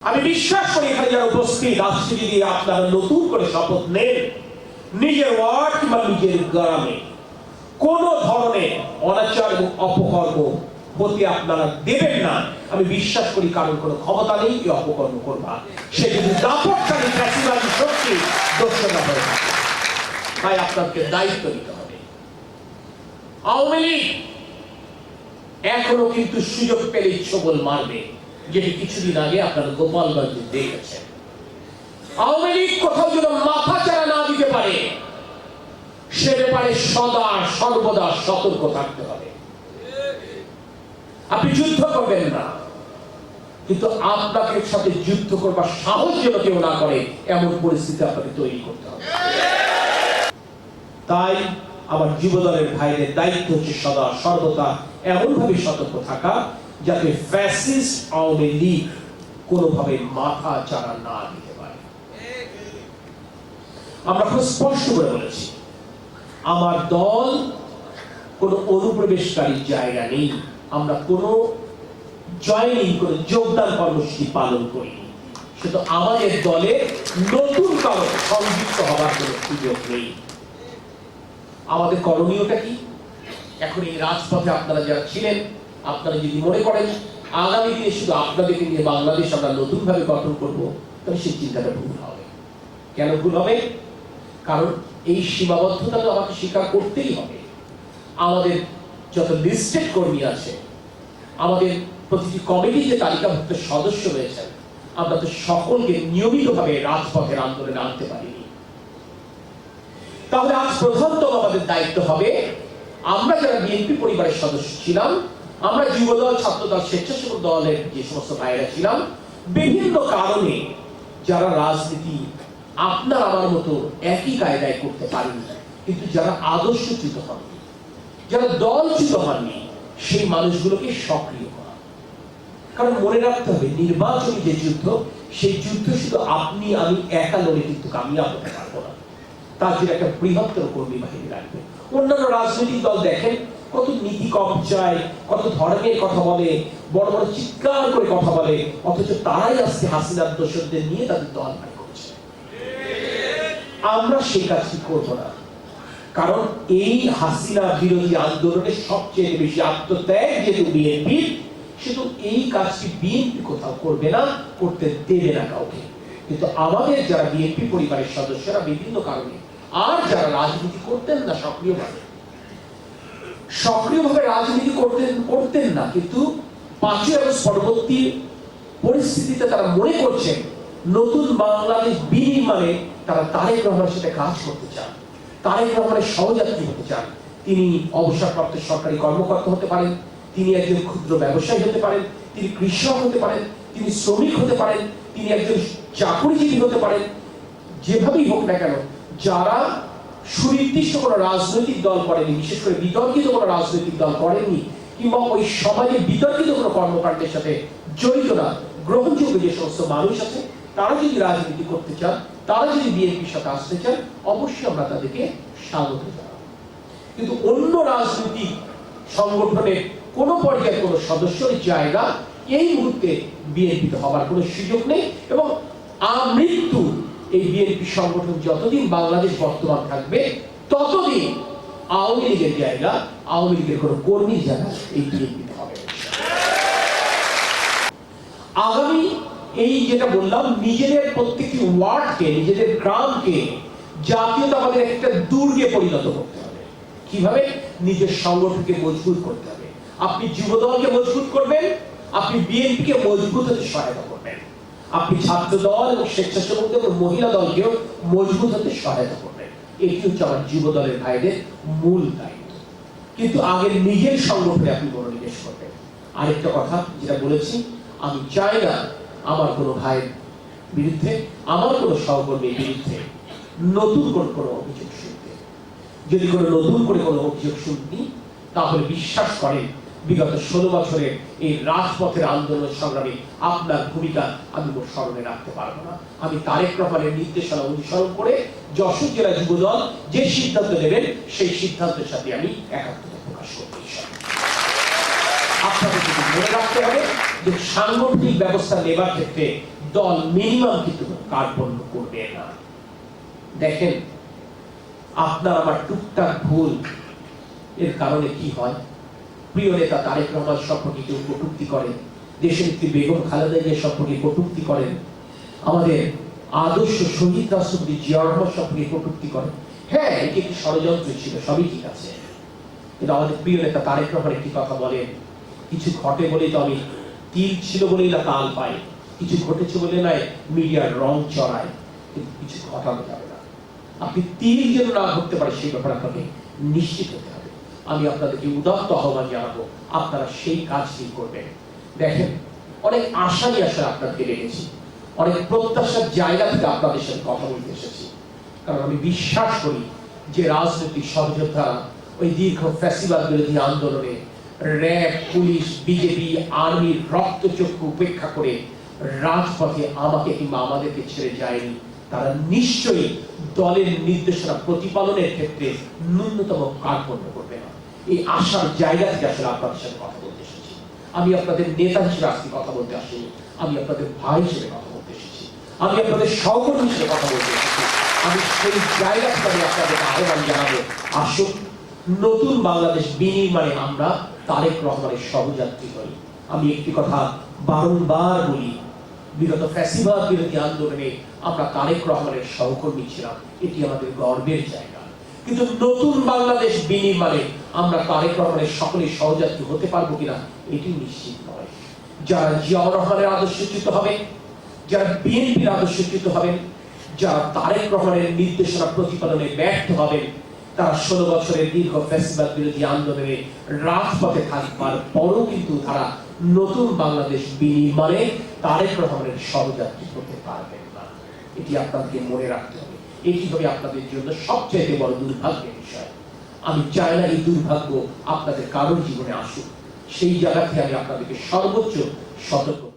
আমি বিশ্বাস করি এখানে যারা উপস্থিত আজকে যদি আপনারা নতুন করে শপথ নেন, নিজের ওয়ার্ড কিংবা নিজের গ্রামে কোন ধরনের অনাচার এবং অপকর্ম হতে আপনারা দেবেন না। আমি বিশ্বাস করি কারণ কোনো ক্ষমতা নেই এই অপকর্ম করবা সে যদি দাপটকারী ফ্যাসিবাদী শক্তি দোষরা হয়ে থাকে তাই আপনাকে দায়িত্ব নিতে হবে। আওয়ামী লীগ এখনও কিন্তু সুযোগ পেলে ছবল মারবে। যেটি কিছুদিন আগে আপনারা গোপালগঞ্জে দেখেছেন আওয়ামী লীগ কোথাও যেন মাথা চারা না দিতে পারে, সে ব্যাপারে সদা সর্বদা সতর্ক থাকতে হবে। আপনি যুদ্ধ করবেন না, কিন্তু আপনাকে সাথে যুদ্ধ করবার সাহস যেন কেউ না করে, এমন পরিস্থিতি আপনাকে তৈরি করতে হবে। তাই আমার যুবদলের ভাইদের দায়িত্ব হচ্ছে সদা সর্বদা এমনভাবে সতর্ক থাকা যাতে ফ্যাসিস্ট আওয়ামী লীগ কোনোভাবে মাথা চারা না দিতে পারে। আমরা খুব স্পষ্ট করে বলেছি, আমার দল কোনো অনুপ্রবেশকারীর জায়গা নেই। আমরা কোনো জয়নিং কোনো যোগদান কর্মসূচি পালন করিনি। শুধু আমাদের দলে নতুন কারও সংযুক্ত হওয়ার কোনো সুযোগ নেই। আমাদের করণীয়টা কি? এখন এই রাজপথে আপনারা যারা ছিলেন আপনারা যদি মনে করেন আগামী দিনে শুধু আপনাদেরকে নিয়ে বাংলাদেশ আমরা নতুন ভাবে গঠন করব তবে সেই চিন্তাটা ভুল হবে। কেন ভুল হবে? কারণ এই সীমাবদ্ধতা তো আমাকে স্বীকার করতেই হবে। আমাদের যত লিস্টেড কর্মী আছে, আমাদের প্রতিটি কমিটিতে তালিকাভুক্ত সদস্য রয়েছেন, আমরা তো সকলকে নিয়মিতভাবে রাজপথের আন্দোলনে আনতে পারিনি। তাহলে আজ প্রধানতম আমাদের দায়িত্ব হবে, আমরা যারা বিএনপি পরিবারের সদস্য ছিলাম আমরা যুবদল, ছাত্রদল, স্বেচ্ছাসেবক দলের যে সমস্ত ভাইরা ছিলাম, বিভিন্ন কারণে যারা রাজনীতি আপনার আমার মতো একই কায়দায় করতে পারেনি, কিন্তু যারা আদর্শচ্যুত হননি যারা দলচ্যুত হননি, সেই মানুষগুলোকে সক্রিয় করা। কারণ মনে রাখতে হবে, নির্বাচনী যে যুদ্ধ, সেই যুদ্ধ শুধু আপনি, আমি একা লড়ে কিন্তু কামিয়াব হতে পারব না। তার জন্য একটা বৃহত্তর কর্মী বাহিনী লাগবে। অন্যান্য রাজনৈতিক দল দেখেন কত নীতি কম চায়, কত ধর্মের কথা বলে, বড় বড় চিৎকার করে কথা বলে, অথচ তারাই আজকে হাসিনার দোষরদের নিয়ে তাদের দল ভাই করছে। আমরা সেই কাজটি করব না? কারণ এই হাসিনা বিরোধী আন্দোলনে সবচেয়ে বেশি আত্মত্যাগ যেহেতু বিএনপির শুধু এই কাজটি বিএনপি কোথাও করবে না, করতে দেবে না কাউকে। কিন্তু আমাদের যারা বিএনপি পরিবারের সদস্যরা বিভিন্ন কারণে, আর যারা রাজনীতি করতেন না, সক্রিয়ভাবে সক্রিয়ভাবে রাজনীতি করতেন করতেন না, কিন্তু পাঁচই আগস্ট পরবর্তী পরিস্থিতিতে তারা মনে করছেন নতুন বাংলাদেশ বিনির্মাণে তারা তারেক রহমানের সাথে কাজ করতে চান। তারেক রহমানের সহযাত্রী হতে চান। তিনি অবসরপ্রাপ্ত সরকারি কর্মকর্তা হতে পারেন, তিনি একজন ক্ষুদ্র ব্যবসায়ী হতে পারেন, তিনি কৃষক হতে পারেন, তিনি শ্রমিক হতে পারেন, তিনি একজন চাকরিজীবী হতে পারেন, যেভাবেই হোক না কেন, যারা সুনির্দিষ্ট কোনো রাজনৈতিক দল করেনি, বিশেষ করে বিতর্কিত কোনো রাজনৈতিক দল করেনি, কিংবা ওই সমাজে বিতর্কিত কোনো কর্মকাণ্ডের সাথে জড়িত না। গ্রহণযোগ্য যে সমস্ত মানুষ আছে, তারা যদি রাজনীতি করতে চান, তারা যদি বিএনপির সাথে আসতে চান, অবশ্যই আমরা তাদেরকে স্বাগত কিন্তু অন্য রাজনৈতিক সংগঠনের কোনো পর্যায়ে কোনো সদস্যের জায়গা এই মুহূর্তে বিএনপিতে হবার কোনো সুযোগ নেই এবং আমৃত্যু এই বিএনপি সংগঠন যতদিন বাংলাদেশ বর্তমান থাকবে, ততদিন আওয়ামী লীগের জায়গা, আওয়ামী লীগের কোনো কর্মীর জায়গা এই বিএনপিতে হবে। আগামী এই যেটা বললাম, নিজেদের প্রত্যেকটি ওয়ার্ডকে, নিজেদের গ্রামকে জাতীয়তাবাদের একটা দুর্গে পরিণত করতে হবে। কীভাবে? নিজের সংগঠনকে মজবুত করতে হবে। আপনি যুবদলকে মজবুত করবেন, আপনি বিএনপিকে মজবুত হতে সহায়তা করবেন। আপনি ছাত্র দল এবং স্বেচ্ছাসেবকদের এবং মহিলা দলকেও মজবুত হতে সহায়তা করবেন। এটি হচ্ছে আমার যুব দলের ভাইদের মূল দায়িত্ব। কিন্তু আগে নিজের সংগঠনে আপনি মনোনিবেশ করবেন। আরেকটা কথা যেটা বলেছি, আমি চাই না আমার কোনো ভাইয়ের বিরুদ্ধে, আমার কোনো সহকর্মীর বিরুদ্ধে নতুন কোন কোনো অভিযোগ শুনতে। যদি কোনো নতুন করে কোনো অভিযোগ শুননি তাহলে বিশ্বাস করেন বিগত ষোলো বছরের এই রাজপথের আন্দোলন সংগ্রামে আপনার ভূমিকা আমি মোট স্মরণে রাখতে পারব না। আমি তারেক রহমানের নির্দেশনা অনুসরণ করে যশোর জেলা যুবদল যে সিদ্ধান্ত নেবেন, সেই সিদ্ধান্তের সাথে আমি একাত্মতা প্রকাশ করতে। আপনাদের যদি মনে রাখতে হবে যে সাংগঠনিক ব্যবস্থা নেবার ক্ষেত্রে দল মিনিমাম কিন্তু কার্পণ্য করবে না। দেখেন, আপনার আমার টুকটাক ভুল, এর কারণে কি হয়? প্রিয় নেতা তারেক রহমান সম্পর্কে কেউ কটূক্তি করেন? দেশের নেত্রী বেগম খালেদা জিয়া সম্পর্কে কটূক্তি করেন? আমাদের আদর্শ শহীদ রাষ্ট্রপতি জিয়া রহমান সম্পর্কে কটূক্তি করেন? হ্যাঁ এটি একটি ষড়যন্ত্র ছিল, সবই ঠিক আছে। কিন্তু আমাদের প্রিয় নেতা তারেক রহমান একটি কথা বলেন, কিছু ঘটে বলেই তো আমি তিল ছিল বলেই না তাল পাই। কিছু ঘটেছে বলে নয়, মিডিয়ার রং চড়ায় কিন্তু কিছু ঘটানো যাবে না। আপনি তিল যেন না ঘটতে পারে, সেই ব্যাপারে আপনাকে নিশ্চিত হতে হবে। আমি আপনাদেরকে উদাত্ত আহ্বান জানাব, আপনারা সেই কাজটি করবেন? দেখেন, অনেক আশাই আশা আপনাদেরকে রেখেছি, অনেক প্রত্যাশার জায়গা থেকে আপনাদের সাথে কথা বলতে এসেছি। কারণ আমি বিশ্বাস করি যে রাজনৈতিক সহযোদ্ধারা ওই দীর্ঘ ফ্যাসিবাদ বিরোধী আন্দোলনে র্যাব, পুলিশ, বিজেপি, আর্মির রক্তচক্ষু উপেক্ষা করে রাজপথে আমাকে কিংবা আমাদেরকে ছেড়ে যায়নি, তারা নিশ্চয়ই দলের নির্দেশনা প্রতিপালনের ক্ষেত্রে ন্যূনতম কার্পণ্য করবে না। এই আশার জায়গা থেকে আসলে আপনাদের সাথে কথা বলতে এসেছি। আমি আপনাদের নেতা হিসেবে আজকে কথা বলতে আসিনি। আমি আপনাদের ভাই হিসেবে কথা বলতে এসেছি। আমি আপনাদের সহকর্মী হিসেবে কথা বলতে এসেছি। আমি সেই জায়গা থেকে আমি আপনাদের আহ্বান জানাব নতুন বাংলাদেশ বিনির্মাণে আমরা তারেক রহমানের সহযাত্রী হই। আমি একটি কথা বারংবার বলি, বিগত ফ্যাসিবাদ বিরোধী আন্দোলনে আমরা তারেক রহমানের সহকর্মী ছিলাম। এটি আমাদের গর্বের জায়গা। কিন্তু নতুন বাংলাদেশ বিনির্মাণে আমরা তারেক রহমানের সকলে সহযাত্রী হতে পারব কিনা, এটি নিশ্চিত নয়। যারা জিয়াউর রহমানের আদর্শচ্যুত হবে, যারা বিএনপির আদর্শচ্যুত হবেন যারা তারেক রহমানের নির্দেশনা প্রতিপালনে ব্যর্থ হবেন তারা ষোলো বছরের দীর্ঘ ফেস্টিভাল বিরোধী আন্দোলনে রাজপথে থাকবার পরও কিন্তু তারা নতুন বাংলাদেশ বিনির্মাণে তারেক রহমানের সহযাত্রী হতে পারবেন না। এটি আপনাদেরকে মনে রাখতে হবে। এটি হবে আপনাদের জন্য সবচেয়ে বড় দুর্ভাগ্যের বিষয়। আমি চাই না এই দুর্ভাগ্য আপনাদের কারোর জীবনে আসুক। সেই জায়গা থেকে আমি আপনাদেরকে সর্বোচ্চ সতর্ক